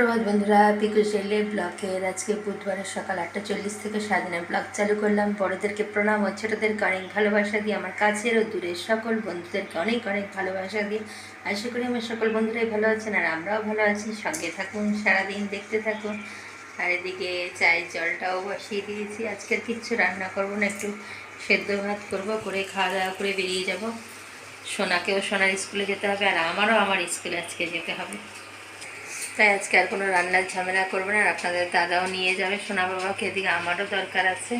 সুপ্রভাত বন্ধুরা পিকু শেলে ব্লকের আজকে বুধবারের সকাল আটটা চল্লিশ থেকে সারাদিনের ব্লগ চালু করলাম। বড়োদেরকে প্রণাম ও ছোটোদেরকে অনেক ভালোবাসা দিয়ে, আমার কাছের ও দূরের সকল বন্ধুদেরকে অনেক অনেক ভালোবাসা দিয়ে। আশা করি আমার সকল বন্ধুরাই ভালো আছেন আর আমরাও ভালো আছি। সঙ্গে থাকুন, সারাদিন দেখতে থাকুন। আর এদিকে চায়ের জলটাও বসিয়ে দিয়েছি। আজকের কিচ্ছু রান্না করব না, একটু সেদ্ধ ভাত করব, করে খাওয়া দাওয়া করে বেরিয়ে যাব। সোনাকেও সোনার স্কুলে যেতে হবে আর আমারও আমার স্কুলে আজকে যেতে হবে। তাই আজকে আর কোনো রান্নার ঝামেলা করব না আর আপনাদের দাদাও নিয়ে যাবে, সোনা বাবাকে এদিকে আমারও দরকার আছে।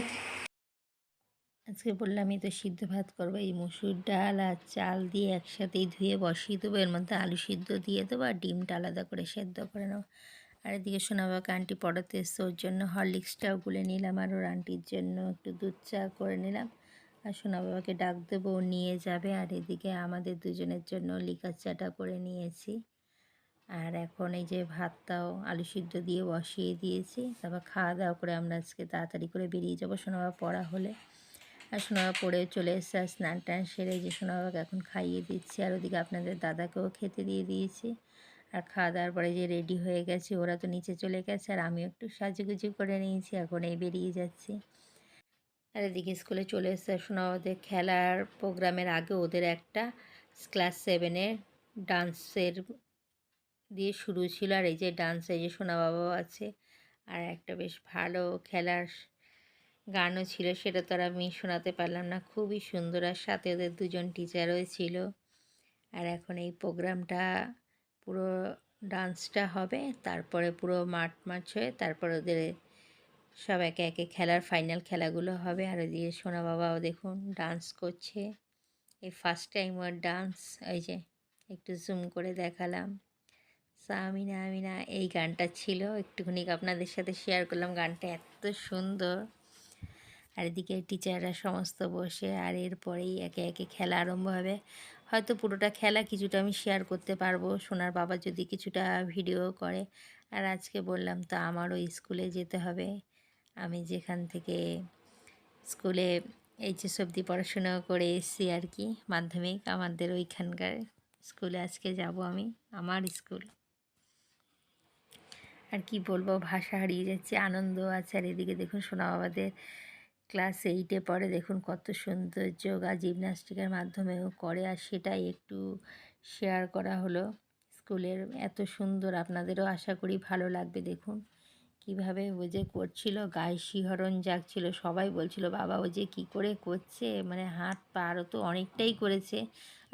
আজকে বললামই তো সিদ্ধ ভাত করব, এই মুসুর ডাল আর চাল দিয়ে একসাথেই ধুয়ে বসিয়ে দেবো, এর মধ্যে আলু সিদ্ধ দিয়ে দেবো আর ডিমটা আলাদা করে সেদ্ধ করে নেব। আর এদিকে সোনা বাবাকে আন্টি পড়াতে এসছে, ওর জন্য হরলিক্সটাও গুলে নিলাম আর ওর আন্টির জন্য একটু দুধ চা করে নিলাম। আর সোনা বাবাকে ডাক দেবো নিয়ে যাবে আর এদিকে আমাদের দুজনের জন্য লিকার চাটা করে নিয়েছি। আর এখন এই যে ভাতটাও আলু সিদ্ধ দিয়ে বসিয়ে দিয়েছি। তারপর খাওয়া দাওয়া করে আমরা আজকে তাড়াতাড়ি করে বেরিয়ে যাব সোনাবা পড়া হলে। আর সোনাবা পড়ে চলে এসছে আর স্নান টান সেরে যে সোনাবাকে এখন খাইয়ে দিচ্ছি। আর ওদিকে আপনাদের দাদাকেও খেতে দিয়ে দিয়েছি। আর খাওয়া দাওয়ার পরে যে রেডি হয়ে গেছে, ওরা তো নিচে চলে গেছে আর আমিও একটু সাজুগুজু করে নিয়েছি, এখন এই বেরিয়ে যাচ্ছি। আর এদিকে স্কুলে চলে এসছে শোনা ওদের খেলার প্রোগ্রামের আগে ওদের একটা ক্লাস সেভেনের ডান্সের দিয়ে শুরু ছিল আর এই যে ডান্স এই যে সোনা বাবাও আছে। আর একটা বেশ ভালো খেলার গানও ছিল, সেটা তো আর আমি শোনাতে পারলাম না। খুবই সুন্দর আর সাথে ওদের দুজন টিচারও ছিল। আর এখন এই প্রোগ্রামটা পুরো ডান্সটা হবে, তারপরে পুরো মাঠ মাছ হয়ে তারপর ওদের সব একে একে খেলার ফাইনাল খেলাগুলো হবে। আর ওইদিকে সোনা বাবাও দেখুন ডান্স করছে। এই ফার্স্ট টাইম ওর ডান্স এই যে একটু জুম করে দেখালাম। সামিনা, আমিনা, এই গানটা ছিল। একটুখানি আপনাদের সাথে শেয়ার করলাম। গানটা এত সুন্দর। আর এদিকে টিচাররা সমস্ত বসে, আর এরপরেই একে একে খেলা আরম্ভ হবে। হয়তো পুরোটা খেলা কিছুটা আমি শেয়ার করতে পারব। সোনার বাবা যদি কিছুটা ভিডিও করে। আর আজকে বললাম, তো আমারও স্কুলে যেতে হবে। আমি যেখান থেকে স্কুলে এইচএস অবধি পড়াশোনা করে এসেছি আর কি, মাধ্যমিক। আমাদের ওইখানকার স্কুলে আজকে যাব আমি, আমার স্কুল। আর কি বলব, ভাষা হারিয়ে যাচ্ছে, আনন্দ আছে। আর এদিকে দেখুন সোনা বাবাদের ক্লাস এইটে পরে দেখুন কত সুন্দর যোগা জিমনাস্টিকের মাধ্যমেও করে। আর সেটাই একটু শেয়ার করা হলো স্কুলের, এত সুন্দর। আপনাদেরও আশা করি ভালো লাগবে, দেখুন। কীভাবে ও যে করছিল গায়ে শিহরণ জাগছিল, সবাই বলছিল, বাবা ও যে কী করে করছে? মানে হাত পা আরও তো অনেকটাই করেছে।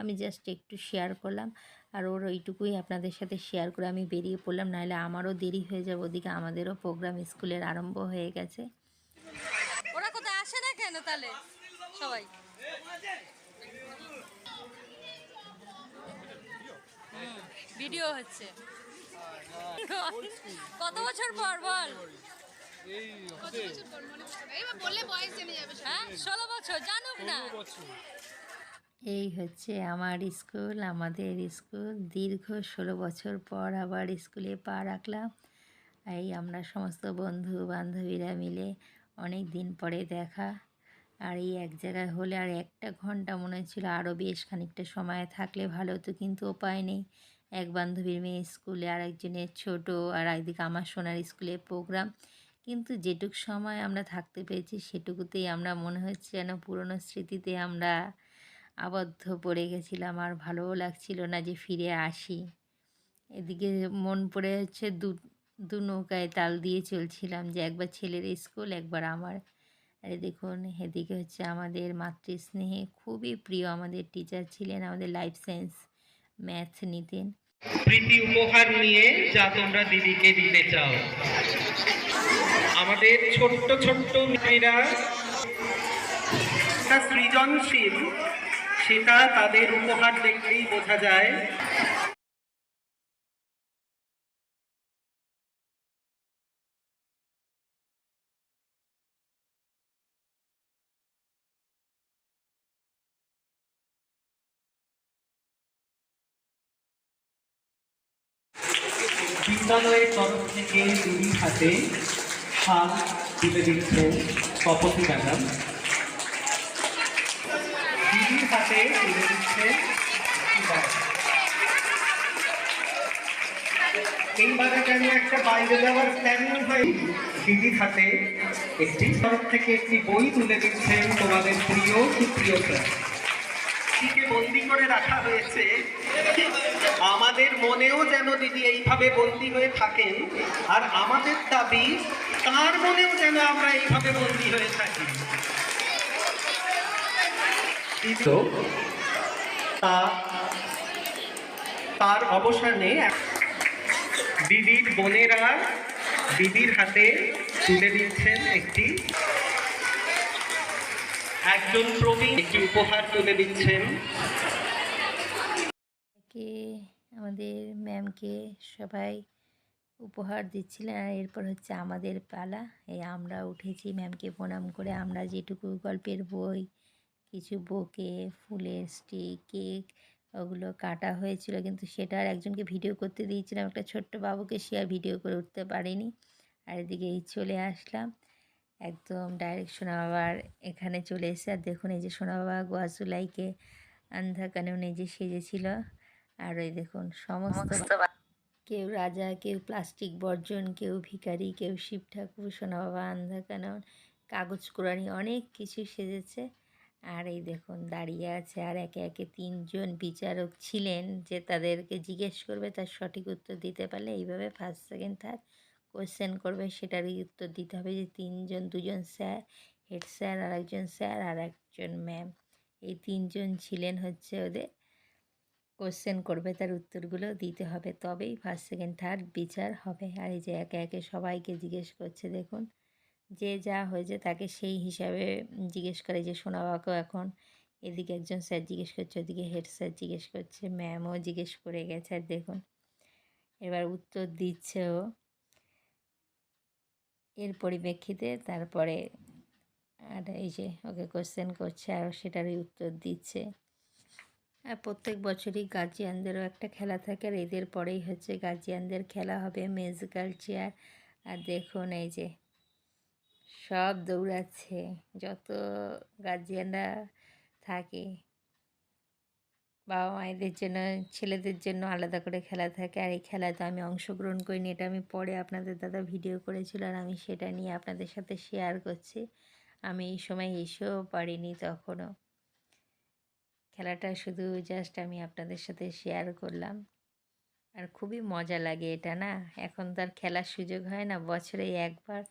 আমি জাস্ট একটু শেয়ার করলাম। আর ওর ওইটুকুই আপনাদের সাথে শেয়ার করে আমি বেরিয়ে পড়লাম। নাহলে আমারও দেরি হয়ে যাবে। ওদিকে আমাদেরও প্রোগ্রাম স্কুলের আরম্ভ হয়ে গেছে। ওরা কোথায় আসে না কেন তাহলে? সবাই। ভিডিও হচ্ছে। কত বছর পর বল? হ্যাঁ ষোলো বছর জানুক না। এই হচ্ছে আমার স্কুল আমাদের স্কুল। দীর্ঘ ষোলো বছর পর আবার স্কুলে পা রাখলাম। এই আমরা সমস্ত বন্ধু বান্ধবীরা মিলে অনেক দিন পরে দেখা। আর এই এক জায়গায় হলে আর একটা ঘণ্টা মনে হচ্ছিল আরও বেশ খানিকটা সময় থাকলে ভালো হতো কিন্তু উপায় নেই। এক বান্ধবীর মেয়ে স্কুলে আর একজনের ছোটো, আর একদিকে আমার সোনার স্কুলে প্রোগ্রাম কিন্তু যেটুক সময় আমরা থাকতে পেরেছি, সেটুকুতেই আমরা মনে হচ্ছে যেন পুরনো স্মৃতিতে আমরা আবদ্ধ পড়ে গেছিলাম। আর ভালোও লাগছিল না যে ফিরে আসি। এদিকে মন পড়ে হচ্ছে দু দু নৌকায় তাল দিয়ে চলছিলাম যে একবার ছেলের স্কুল, একবার আমার। আরে দেখুন, এদিকে হচ্ছে আমাদের মাতৃস্নেহে খুবই প্রিয় আমাদের টিচার ছিলেন আমাদের লাইফ সায়েন্স ম্যাথ নিতেন। প্রীতি উপহার নিয়ে যা তোমরা দিদিকে দিতে চাও। আমাদের ছোট্ট ছোট্ট মেয়েরা সৃজনশীল, সেটা তাদের উপহার দেখলেই বোঝা যায়। বিদ্যালয়ের তরফ থেকে দুই হাতে শাল তুলে দিচ্ছে কপতি ম্যাডাম দিদির হাতে তুলে দিচ্ছে এইবারে যেন একটা বাইরে যাওয়ার প্ল্যানিং হয় দিদির হাতে একটি তরফ থেকে একটি বই তুলে দিচ্ছেন তোমাদের প্রিয় সুপ্রিয় স্যার দিদিকে বন্দি করে রাখা হয়েছে। আমাদের মনেও যেন দিদি এইভাবে বন্দি হয়ে থাকেন, আর আমাদের দাবি, তার মনেও যেন আমরা এইভাবে বন্দি হয়ে থাকি। তার অবসানে দিদির বোনেরা দিদির হাতে তুলে দিচ্ছেন একটি একজন প্রবীণ একটি উপহার তুলে দিচ্ছেন। আমাদের ম্যামকে সবাই উপহার দিচ্ছিলেন আর এরপর হচ্ছে আমাদের পালা। এই আমরা উঠেছি ম্যামকে প্রণাম করে। আমরা যেটুকু গল্পের বই, কিছু বোকে, ফুলের স্টিক, কেক, ওগুলো কাটা হয়েছিল। কিন্তু সেটা আর একজনকে ভিডিও করতে দিয়েছিলাম। একটা ছোট্ট বাবুকে সে আর ভিডিও করে উঠতে পারেনি। আর এদিকে এই চলে আসলাম। একদম ডাইরেক্ট সোনা বাবার এখানে চলে এসে আর দেখুন এই যে সোনা বাবা গোয়াসুলাইকে আন্ধা কানুন এই যে সেজেছিল আর ওই দেখুন সমস্ত কেউ রাজা কেউ প্লাস্টিক বর্জন কেউ ভিখারি কেউ শিব ঠাকুর সোনা বাবা আন্ধা কানন কাগজ কোরআনি অনেক কিছু সেজেছে। আর এই দেখুন দাঁড়িয়ে আছে আর একে একে তিনজন বিচারক ছিলেন যে তাদেরকে জিজ্ঞেস করবে তার সঠিক উত্তর দিতে পারলে এইভাবে ফার্স্ট সেকেন্ড থার্ড কোয়েশ্চেন করবে সেটারই উত্তর দিতে হবে যে তিনজন, দুজন স্যার হেড স্যার আর একজন স্যার আর একজন ম্যাম এই তিনজন ছিলেন হচ্ছে ওদের কোশ্চেন করবে, তার উত্তরগুলো দিতে হবে। তবেই ফার্স্ট সেকেন্ড থার্ড বিচার হবে। আর এই যে একে একে সবাইকে জিজ্ঞেস করছে, দেখুন, যে যা হয়েছে তাকে সেই হিসাবে জিজ্ঞেস করে যে সোনাবাকেও এখন এদিকে একজন স্যার জিজ্ঞেস করছে, ওদিকে হেড স্যার জিজ্ঞেস করছে ম্যামও জিজ্ঞেস করে গেছে। আর দেখুন, এবার উত্তর দিচ্ছে ও। এর পরিপ্রেক্ষিতে তারপরে আর এই যে ওকে কোশ্চেন করছে আর সেটারই উত্তর দিচ্ছে। আর প্রত্যেক বছরই গার্জিয়ানদেরও একটা খেলা থাকে আর এদের পরেই হচ্ছে গার্জিয়ানদের খেলা হবে মিউজিক্যাল চেয়ার আর দেখুন এই যে সব দৌড়াচ্ছে, যত গার্জিয়ানরা থাকে বাবা মায়েদের জন্য, ছেলেদের জন্য আলাদা করে খেলা থাকে। আর এই খেলাতে আমি অংশগ্রহণ করিনি, এটা আমি পরে আপনাদের দাদা ভিডিও করেছিল আর আমি সেটা নিয়ে আপনাদের সাথে শেয়ার করছি। আমি এই সময় এসেও পারিনি তখনও। খেলাটা শুধু জাস্ট আমি আপনাদের সাথে শেয়ার করলাম। আর খুবই মজা লাগে এটা, না? এখন তার খেলার সুযোগ হয় না, বছরে একবার।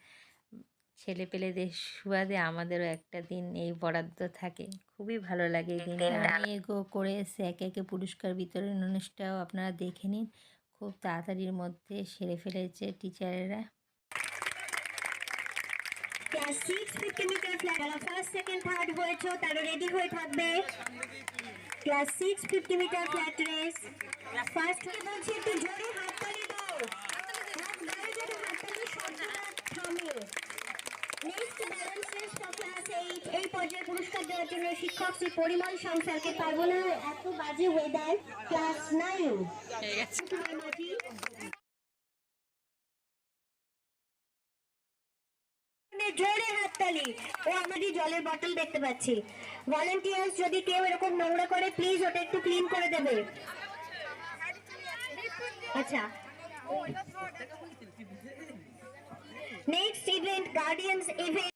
ছেলে পেলেদের সুবাদে আমাদেরও একটা দিন এই বরাদ্দ থাকে। খুবই ভালো লাগে আমি এগো করে এসে একে একে পুরস্কার বিতরণ অনুষ্ঠানটাও আপনারা দেখে নিন। খুব তাড়াতাড়ির মধ্যে সেরে ফেলেছে টিচারেরা। Class six fifty metre flat যারা ফার্স্ট সেকেন্ড থার্ড হয়েছো তারা রেডি হয়ে থাকবে। Class six fifty metre flat race first বলছি একটু জোরে হাত জোরে জোরে হাততালি শব্দটা থামে নেক্সট জলের বোতল দেখতে পাচ্ছি। ভলেন্টিয়ার্স যদি কেউ এরকম নোংরা করে প্লিজ ওটা একটু ক্লিন করে দেবে। আচ্ছা। নেক্সট ইভেন্ট গার্ডিয়ানস ইভেন্ট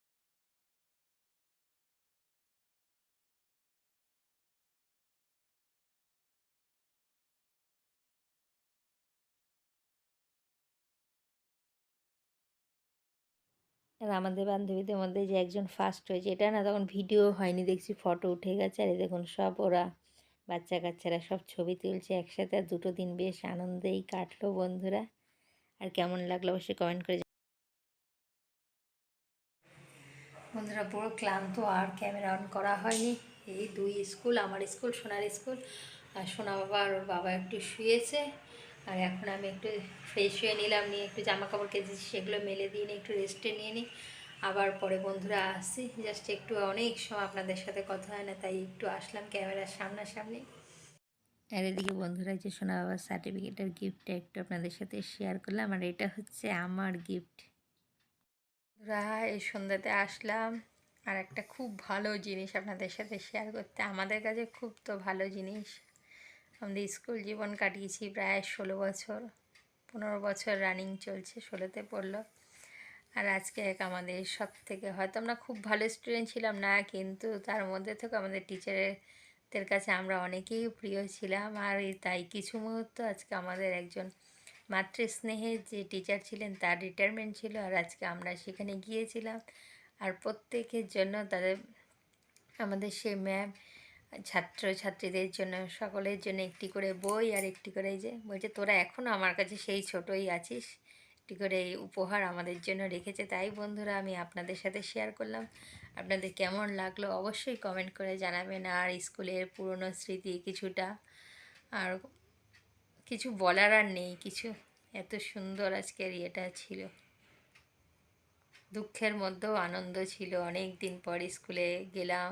আর আমাদের বান্ধবীদের মধ্যে যে একজন ফার্স্ট হয়েছে, এটা না তখন ভিডিও হয়নি, দেখছি ফটো উঠে গেছে। আর দেখুন, সব ওরা বাচ্চা কাচ্চারা সব ছবি তুলছে একসাথে, আর দুটো দিন বেশ আনন্দেই কাটলো বন্ধুরা। আর কেমন লাগল অবশ্যই কমেন্ট করে বন্ধুরা, পুরো ক্লান্ত, আর ক্যামেরা অন করা হয়নি। এই দুই স্কুল আমার স্কুল সোনার স্কুল আর সোনা বাবা আর ওর বাবা একটু শুয়েছে। আর এখন আমি একটু ফ্রেশ হয়ে নিলাম, নিয়ে একটু জামা কাপড় কেচেছি সেগুলো মেলে দিয়ে নিয়ে একটু রেস্টে নিয়ে নিই আবার পরে বন্ধুরা আসছি জাস্ট একটু অনেক সময় আপনাদের সাথে কথা হয় না, তাই একটু আসলাম ক্যামেরার সামনাসামনি। আর এদিকে বন্ধুরা যে সোনা বাবার সার্টিফিকেটের গিফটটা একটু আপনাদের সাথে শেয়ার করলাম, আর এটা হচ্ছে আমার গিফট বন্ধুরা, এই সন্ধ্যাতে আসলাম, আর একটা খুব ভালো জিনিস আপনাদের সাথে শেয়ার করতে, আমাদের কাছে খুব তো ভালো জিনিস। আমাদের স্কুল জীবন কাটিয়েছি প্রায় ষোলো বছর, পনেরো বছর রানিং চলছে, ষোলোতে পড়ল। আর আজকে এক আমাদের সব থেকে হয়তো আমরা খুব ভালো স্টুডেন্ট ছিলাম না, কিন্তু তার মধ্যে থেকে আমাদের টিচারের কাছে আমরা অনেকেই প্রিয় ছিলাম। আর তাই কিছু মুহূর্ত আজকে আমাদের একজন মাতৃস্নেহের যে টিচার ছিলেন, তার রিটায়ারমেন্ট ছিল। আর আজকে আমরা সেখানে গিয়েছিলাম। আর প্রত্যেকের জন্য তাদের, আমাদের সেই ম্যাম ছাত্র ছাত্রীদের জন্য, সকলের জন্য একটি করে বই আর একটি করে যে, বলছে, তোরা এখনও আমার কাছে সেই ছোটই আছিস। একটি করে এই উপহার আমাদের জন্য রেখেছে। তাই বন্ধুরা, আমি আপনাদের সাথে শেয়ার করলাম। আপনাদের কেমন লাগল অবশ্যই কমেন্ট করে জানাবেন। আর স্কুলের পুরনো স্মৃতি কিছুটা আর কিছু বলার আর নেই, কিছু এত সুন্দর আজকের ইয়েটা ছিল। দুঃখের মধ্যেও আনন্দ ছিল। অনেক দিন পর স্কুলে গেলাম।